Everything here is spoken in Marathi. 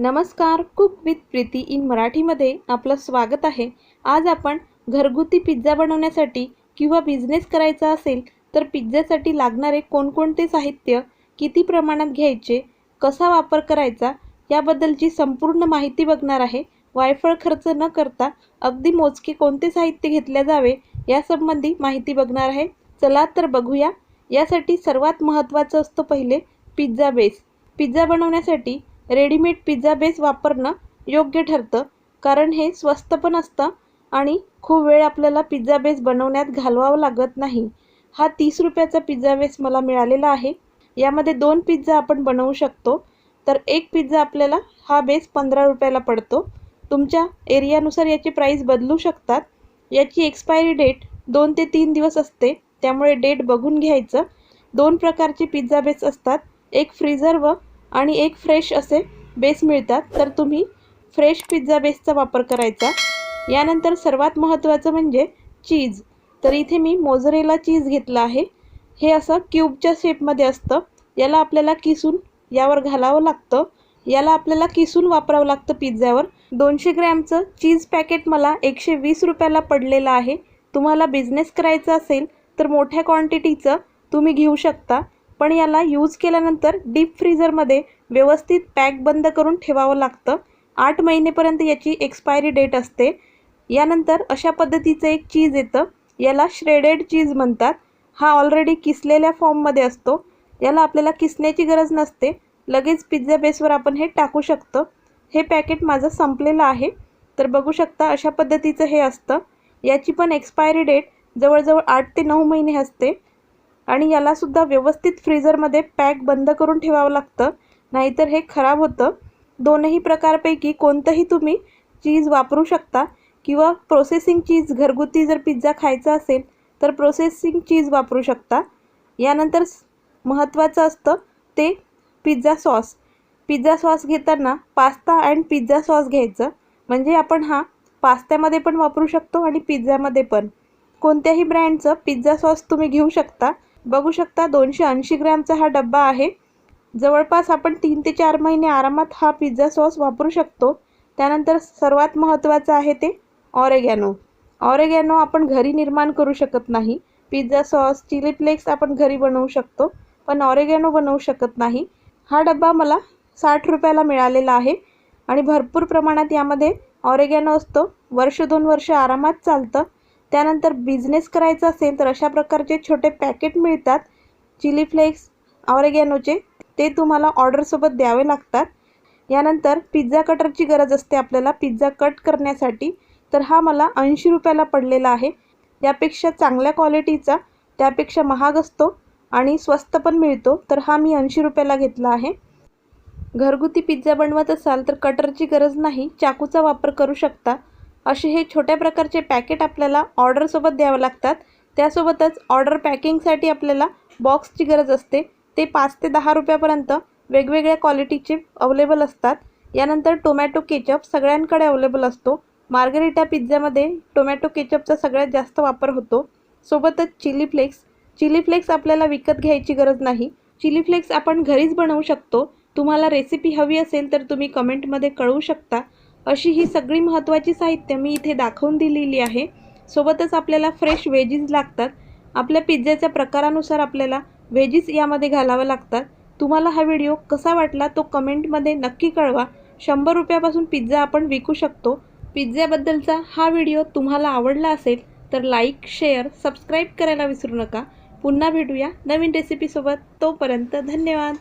नमस्कार कुक विथ प्रीती इन मराठीमध्ये आपलं स्वागत आहे. आज आपण घरगुती पिझ्झा बनवण्यासाठी किंवा बिझनेस करायचा असेल तर पिझ्झासाठी लागणारे कोणकोणते साहित्य किती प्रमाणात घ्यायचे कसा वापर करायचा याबद्दलची संपूर्ण माहिती बघणार आहे. वायफळ खर्च न करता अगदी मोजके कोणते साहित्य घेतले जावे यासंबंधी माहिती बघणार आहे. चला तर बघूया. यासाठी सर्वात महत्त्वाचं असतं पहिले पिझ्झा बेस पिझ्झा बनवण्यासाठी रेडीमेड पिझ्झा बेस वापरणं योग्य ठरतं. कारण हे स्वस्त पण असतं आणि खूप वेळ आपल्याला पिझ्झा बेस बनवण्यात घालवावं लागत नाही. हा तीस रुपयाचा पिझ्झा बेस मला मिळालेला आहे. यामध्ये दोन पिझ्झा आपण बनवू शकतो. तर एक पिझ्झा आपल्याला हा बेस पंधरा रुपयाला पडतो. तुमच्या एरियानुसार याची प्राईस बदलू शकतात. याची एक्सपायरी डेट दोन ते तीन दिवस असते. त्यामुळे डेट बघून घ्यायचं. दोन प्रकारचे पिझ्झा बेस असतात. एक फ्रीझर व आणि एक फ्रेश असे बेस मिळतात. तर तुम्ही फ्रेश पिझ्झा बेसचा वापर करायचा. यानंतर सर्वात महत्त्वाचं म्हणजे चीज तर इथे मी मोझरेला चीज घेतलं आहे. हे असं क्यूबच्या शेपमध्ये असतं. याला आपल्याला किसून यावर घालावं लागतं. याला आपल्याला किसून वापरावं लागतं पिझ्झ्यावर दोनशे ग्रॅमचं चीज पॅकेट मला एकशे वीस रुपयाला पडलेलं आहे. तुम्हाला बिझनेस करायचा असेल तर मोठ्या क्वांटिटीचं तुम्ही घेऊ शकता. पण याला यूज केल्यानंतर डीप फ्रीझरमध्ये व्यवस्थित पॅक बंद करून ठेवावं लागतं. आठ महिनेपर्यंत याची एक्सपायरी डेट असते. यानंतर अशा पद्धतीचं एक चीज येतं. याला श्रेडेड चीज म्हणतात. हा ऑलरेडी किसलेल्या फॉर्ममध्ये असतो. याला आपल्याला किसण्याची गरज नसते. लगेच पिझ्झा बेसवर आपण हे टाकू शकतो. हे पॅकेट माझं संपलेलं आहे. तर बघू शकता अशा पद्धतीचं हे असतं. याची पण एक्सपायरी डेट जवळजवळ आठ ते नऊ महिने असते. आणि यालासुद्धा व्यवस्थित फ्रीझरमध्ये पॅक बंद करून ठेवावं लागतं. नाहीतर हे खराब होतं. दोनही प्रकारपैकी कोणतंही तुम्ही चीज वापरू शकता किंवा प्रोसेसिंग चीज घरगुती जर पिझ्झा खायचा असेल तर प्रोसेसिंग चीज वापरू शकता. यानंतर महत्त्वाचं असतं ते पिझ्झा सॉस पिझ्झा सॉस घेताना पास्ता अँड पिझ्झा सॉस घ्यायचं. म्हणजे आपण हा पास्त्यामध्ये पण वापरू शकतो आणि पिझ्झामध्ये पण. कोणत्याही ब्रँडचं पिझ्झा सॉस तुम्ही घेऊ शकता. बघू शकता दोनशे ऐंशी ग्रॅमचा हा डब्बा आहे. जवळपास आपण तीन ते चार महिने आरामात हा पिझ्झा सॉस वापरू शकतो. त्यानंतर सर्वात महत्त्वाचं आहे ते ऑरेगॅनो ऑरेगॅनो आपण घरी निर्माण करू शकत नाही. पिझ्झा सॉस चिली फ्लेक्स आपण घरी बनवू शकतो पण ऑरेगॅनो बनवू शकत नाही. हा डब्बा मला साठ रुपयाला मिळालेला आहे आणि भरपूर प्रमाणात यामध्ये ऑरेगॅनो असतो. वर्ष दोन वर्ष आरामात चालतं. त्यानंतर बिझनेस करायचा असेल तर अशा प्रकारचे छोटे पॅकेट मिळतात. चिली फ्लेक्स ऑरेगॅनोचे ते तुम्हाला ऑर्डरसोबत द्यावे लागतात. यानंतर पिझ्झा कटरची गरज असते आपल्याला. पिझ्झा कट करण्यासाठी तर हा मला ऐंशी रुपयाला पडलेला आहे. यापेक्षा चांगल्या क्वालिटीचा त्यापेक्षा महाग असतो आणि स्वस्त पण मिळतो. तर हा मी ऐंशी रुपयाला घेतला आहे. घरगुती पिझ्झा बनवत असाल तर कटरची गरज नाही. चाकूचा वापर करू शकता. असे हे छोट्या प्रकारचे पॅकेट आपल्याला ऑर्डरसोबत द्यावं लागतात. त्यासोबतच ऑर्डर पॅकिंगसाठी आपल्याला बॉक्सची गरज असते. ते पाच ते दहा रुपयापर्यंत वेगवेगळ्या क्वालिटीचे अवेलेबल असतात. यानंतर टोमॅटो केचप सगळ्यांकडे अवेलेबल असतो. मार्गरिटा पिझ्झामध्ये टोमॅटो केचपचा सगळ्यात जास्त वापर होतो. सोबतच चिली फ्लेक्स चिली फ्लेक्स आपल्याला विकत घ्यायची गरज नाही. चिली फ्लेक्स आपण घरीच बनवू शकतो. तुम्हाला रेसिपी हवी असेल तर तुम्ही कमेंटमध्ये कळवू शकता. अशी ही सगळी महत्त्वाची साहित्य मी इथे दाखवून दिलेली आहे. सोबतच आपल्याला फ्रेश वेजीस लागतात. आपल्या पिझ्झ्याच्या प्रकारानुसार आपल्याला वेजीस यामध्ये घालावं लागतात. तुम्हाला हा व्हिडिओ कसा वाटला तो कमेंटमध्ये नक्की कळवा. शंभर रुपयापासून पिझ्झा आपण विकू शकतो. पिझ्झ्याबद्दलचा हा व्हिडिओ तुम्हाला आवडला असेल तर लाईक शेअर सबस्क्राईब करायला विसरू नका. पुन्हा भेटूया नवीन रेसिपीसोबत तोपर्यंत धन्यवाद.